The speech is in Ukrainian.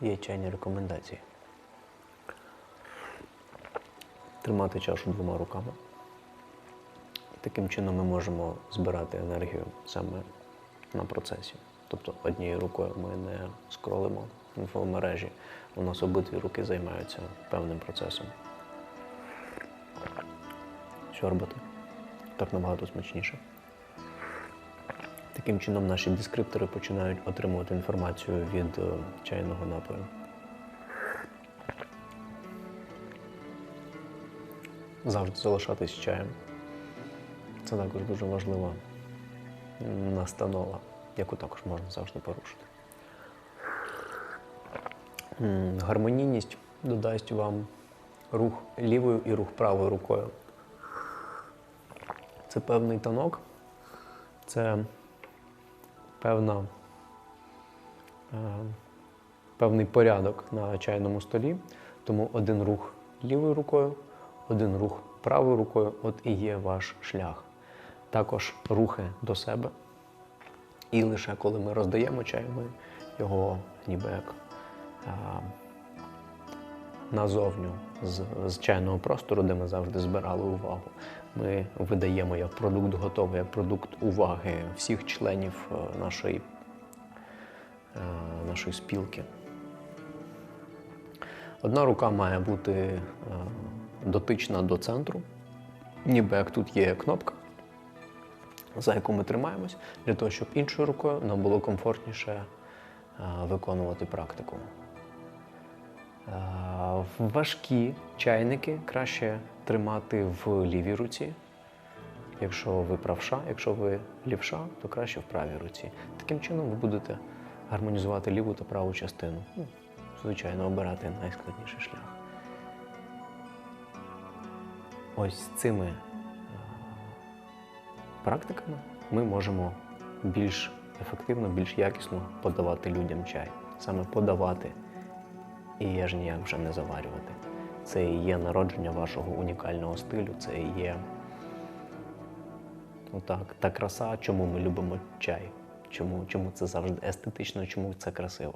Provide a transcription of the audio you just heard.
є чайні рекомендації. Тримати чашу двома руками. Таким чином ми можемо збирати енергію саме на процесі. Тобто однією рукою ми не скролимо інфомережі, у нас обидві руки займаються певним процесом. Сьорбати. Так набагато смачніше. Таким чином наші дескриптори починають отримувати інформацію від е, чайного напою. Завжди залишатись чаєм. Це також дуже важлива настанова, яку також можна завжди порушити. Гармонійність додасть вам рух лівою і рух правою рукою. Це певний танок, це певна, е, певний порядок на чайному столі. Тому один рух лівою рукою, один рух правою рукою от і є ваш шлях. Також рухи до себе. І лише коли ми роздаємо чай, ми його ніби як е, назовню з, з чайного простору, де ми завжди збирали увагу. Ми видаємо як продукт готовий, як продукт уваги всіх членів е, нашої, е, нашої спілки. Одна рука має бути е, дотична до центру, ніби як тут є кнопка, за яку ми тримаємось, для того, щоб іншою рукою нам було комфортніше виконувати практику. Е, Важкі чайники краще тримати в лівій руці. Якщо ви правша, якщо ви лівша, то краще в правій руці. Таким чином ви будете гармонізувати ліву та праву частину. Ну, звичайно, обирати найскладніший шлях. Ось цими е, практиками ми можемо більш ефективно, більш якісно подавати людям чай. Саме подавати і аж ніяк вже не заварювати. Це і є народження вашого унікального стилю, це і є отак, та краса, чому ми любимо чай, чому, чому це завжди естетично, чому це красиво.